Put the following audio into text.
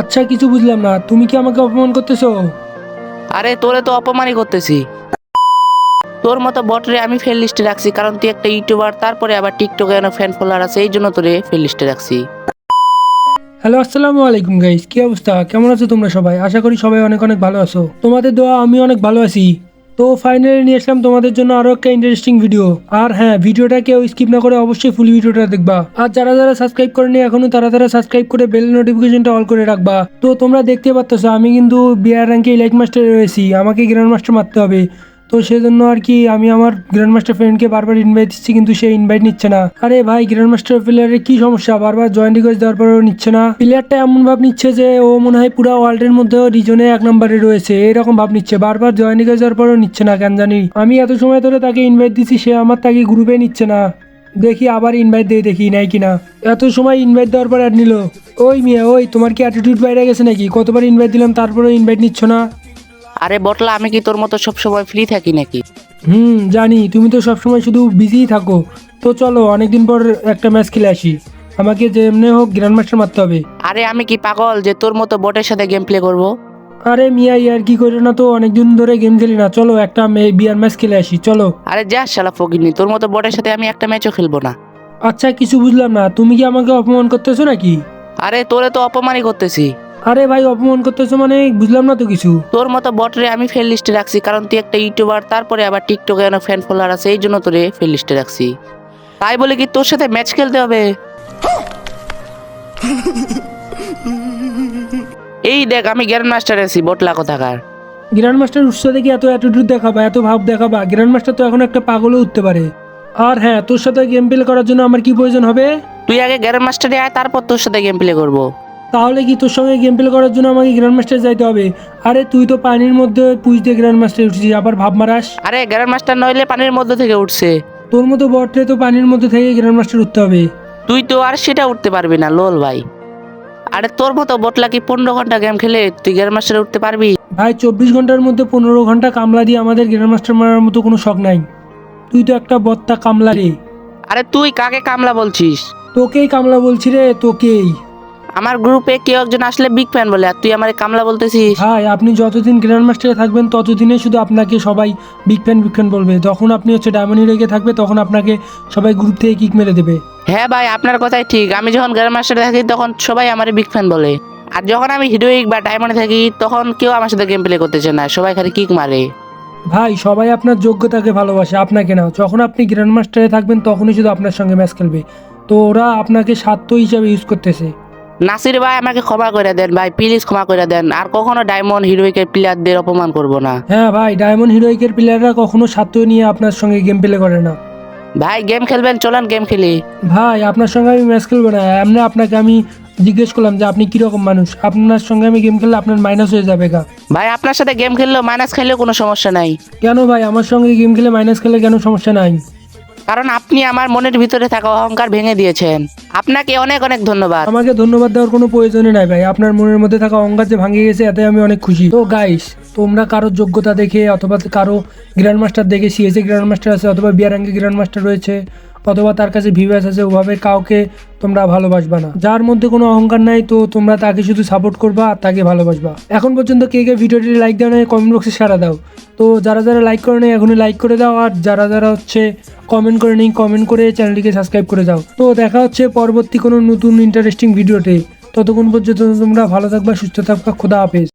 আচ্ছা কিছু বুঝলাম না। তুমি কি আমাকে অপমান করতেছো? আরে তোরে তো অপমানই করতেছি। তোর মতো বটরে আমি ফেল লিস্টে রাখছি কারণ তুই একটা ইউটিউবার তারপরে আবার টিকটকে এর ফ্যান ফলোয়ার আছে এই জন্য তোরে ফেল লিস্টে রাখছি। হ্যালো আসসালামু আলাইকুম গাইস কি অবস্থা? কেমন আছো তোমরা সবাই? আশা করি সবাই অনেক অনেক ভালো আছো। তোমাদের দোয়া আমি অনেক ভালো আছি। তো ফাইনালি নিয়ে আসলাম তোমাদের জন্য আরও একটা ইন্টারেস্টিং ভিডিও আর হ্যাঁ ভিডিওটা কেউ স্কিপ না করে অবশ্যই ফুল ভিডিওটা দেখবা। আর যারা যারা সাবস্ক্রাইব করেনি এখনও তারা তারা সাবস্ক্রাইব করে বেল নোটিফিকেশনটা অল করে রাখবা। তো তোমরা দেখতে পাচ্ছ আমি কিন্তু বিআর র্যাঙ্কে ইলাইট মাস্টারে রয়েছি, আমাকে গ্র্যান্ড মাস্টার মারতে হবে। তো সেজন্য আর কি আমি আমার গ্র্যান্ড মাস্টার ফ্রেন্ডকে বারবার ইনভাইট দিচ্ছি, কিন্তু সে ইনভাইট নিচ্ছে না। আরে ভাই গ্র্যান্ড মাস্টার প্লেয়ারের কি সমস্যা? বারবার জয়েন্ট রিকোয়েস্ট দেওয়ার পরেও নিচ্ছে না। প্লেয়ারটা এমন ভাব নিচ্ছে যে, ও মনে হয় পুরো ওয়ার্ল্ডের মধ্যে রিজনে এক নম্বরে রয়েছে। এরকম ভাব নিচ্ছে। বারবার জয়েন্ট রিকোয়েস্ট দেওয়ার পরেও নিচ্ছে না, কেন জানি। আমি এত সময় ধরে তাকে ইনভাইট দিচ্ছি সে আমার তাকে গ্রুপে নিচ্ছে না। দেখি আবার ইনভাইট দিয়ে, দেখি নাই কিনা। এত সময় ইনভাইট দেওয়ার পর অ্যাড নিল। ওই মিয়া, ওই, তোমার কি অ্যাটিটিউড বাইরে গেছে নাকি? কতবার ইনভাইট দিলাম, তারপরেও ইনভাইট নিচ্ছ না? আরে বটলা আমি কি তোর মতো সব সময় ফ্রি থাকি নাকি? হুম জানি তুমি তো সবসময় শুধু বিজিই থাকো। তো চলো অনেকদিন পর একটা ম্যাচ খেলে আসি। আমাকে যেমনি হোক গ্র্যান্ড মাস্টার মারতে হবে। আরে আমি কি পাগল যে তোর মতো বটের সাথে গেম প্লে করব? আরে মিয়া ইয়ার কি করে না তো অনেকদিন ধরে গেম খেলি না। চলো একটা বিয়ার ম্যাচ খেলে আসি চলো। আরে যা শালা ফকিনি তোর মতো বটের সাথে আমি একটা ম্যাচও খেলব না। আচ্ছা কিছু বুঝলাম না তুমি কি আমাকে অপমান করতেছো নাকি? আরে তোরে তো অপমানই করতেছি। আরে ভাই অপমান করতেছো মানে? বুঝলাম না তো কিছু। তোর মতো বটরে আমি ফেল লিস্টে রাখছি কারণ তুই একটা ইউটিউবার তারপরে আবার টিকটকে এনে ফ্যান ফলোয়ার আছে এই জন্য তোরে ফেল লিস্টে রাখছি। তাই বলে কি তোর সাথে ম্যাচ খেলতে হবে? এই দেখ আমি গ্র্যান্ড মাস্টার আছি বটলা কোথাকার গ্র্যান্ড মাস্টার উৎসাহ দেখে এত অ্যাটিটিউড দেখাবা এত ভাব দেখাবা গ্র্যান্ড মাস্টার তো এখন একটা পাগলও উঠতে পারে। আর হ্যাঁ তোর সাথে গেম প্লে করার জন্য আমার কি প্রয়োজন হবে? তুই আগে গ্র্যান্ড মাস্টারে আয় তারপর তোর সাথে গেম প্লে করব। তাহলে কি তোর সঙ্গে গেম প্লে করার জন্য আমাকে গ্র্যান্ড মাস্টার যাইতে হবে? আরে তুই তো পানির মধ্যে পুষ দিয়ে গ্র্যান্ড মাস্টার উঠছিস আবার ভাব মারাস। আরে গ্র্যান্ড মাস্টার নইলে পানির মধ্যে থেকে উঠছে। তোর মতো বটে তো পানির মধ্যে থেকে গ্র্যান্ড মাস্টার উঠতে হবে। তুই তো আর সেটা উঠতে পারবি না লোল ভাই। আরে তোর মতো বটলা কি পনেরো ঘণ্টা গেম খেলে তুই গ্র্যান্ড মাস্টারে উঠতে পারবি? ভাই চব্বিশ ঘণ্টার মধ্যে পনেরো ঘণ্টা কামলা দিয়ে আমাদের গ্র্যান্ড মাস্টার মারার মতো কোনো শখ নাই। তুই তো একটা বত্তা কামলা রে। আরে তুই কাকে কামলা বলছিস? তোকেই কামলা বলছি রে তোকেই। আমার গ্রুপে কেউ একজন আসলে বিগ ফ্যান বলে আর তুই আমার কামলা বলতেছিস? ভাই আপনি যতদিন গ্র্যান্ড মাস্টারে থাকবেন ততদিনে শুধু আপনাকে সবাই বিগ ফ্যান বিগ ফ্যান বলবে। যখন আপনি হচ্ছে ডায়মন্ড হিরোকে থাকবে তখন আপনাকে সবাই গ্রুপ থেকে কিক মেরে দেবে। হ্যাঁ ভাই আপনার কথাই ঠিক। আমি যখন গ্র্যান্ড মাস্টারে থাকি তখন সবাই আমার বিগ ফ্যান বলে। আর যখন আমি হিরোইক বা ডায়মন্ডে থাকি তখন কেউ আমার সাথে গেম প্লে করতে চায় না। সবাই খালি কিক মারে। ভাই সবাই আপনার যোগ্যতাকে ভালোবাসে আপনাকে না। যখন আপনি গ্র্যান্ড মাস্টারে থাকবেন তখনই শুধু আপনার সঙ্গে ম্যাচ খেলবে। তো ওরা আপনাকে স্বার্থ হিসাবে ইউজ করতেছে। নাসির ভাই আমাকে ক্ষমা করে দেন ভাই প্লিজ ক্ষমা করে দেন। আর কখনো ডায়মন্ড হিরোইকের প্লেয়ারদের অপমান করব না। হ্যাঁ ভাই ডায়মন্ড হিরোইকের প্লেয়াররা কখনো স্বার্থ নিয়ে আপনার সঙ্গে গেম প্লে করে না। ভাই গেম খেলবেন চলেন গেম খেলি। ভাই আপনার সঙ্গে আমি ম্যাচ খেলব না। এমনি আপনাকে আমি জিজ্ঞেস করলাম যে আপনি কীরকম মানুষ? আপনার সঙ্গে আমি গেম খেললে আপনার মাইনাস হয়ে যাবে গা। ভাই আপনার সাথে গেম খেললেও মাইনাস খেললেও কোনো সমস্যা নাই। কেন ভাই? আমার সঙ্গে গেম খেলে মাইনাস খেলে কেন সমস্যা নাই? কারণ আপনি আমার মনের ভিতরে থাকা অহংকার ভেঙে দিয়েছেন। আপনাকে অনেক অনেক ধন্যবাদ। আমাকে ধন্যবাদ দেওয়ার কোনো প্রয়োজনই নাই ভাই। আপনার মনের মধ্যে থাকা অহংকার যে ভাঙে গেছে, এতে আমি অনেক খুশি। তো গাইস তোমরা কারও যোগ্যতা দেখে অথবা কারও গ্র্যান্ড মাস্টার দেখে সিএসএ গ্র্যান্ড মাস্টার আছে অথবা বিয়ারাঙ্গে গ্র্যান্ড মাস্টার রয়েছে অথবা তার কাছে ভিভাস আছে, ওভাবে কাউকে তোমরা ভালোবাসবা না। যার মধ্যে কোনো অহংকার নাই, তো তোমরা তাকে শুধু সাপোর্ট করবা আর তাকে ভালোবাসবা। এখন পর্যন্ত কে কে ভিডিওটি লাইক দেওয়া নেই কমেন্ট বক্সে সারা দাও। তো যারা যারা লাইক করে নেই, এখনই লাইক করে দাও। আর যারা যারা হচ্ছে কমেন্ট করে নেই কমেন্ট করে চ্যানেলটিকে সাবস্ক্রাইব করে দাও তো দেখা হচ্ছে পরবর্তী কোনো নতুন ইন্টারেস্টিং ভিডিওতে ততক্ষণ পর্যন্ত তোমরা ভালো থাকবা, সুস্থ থাকবা, খোদা হাফেজ।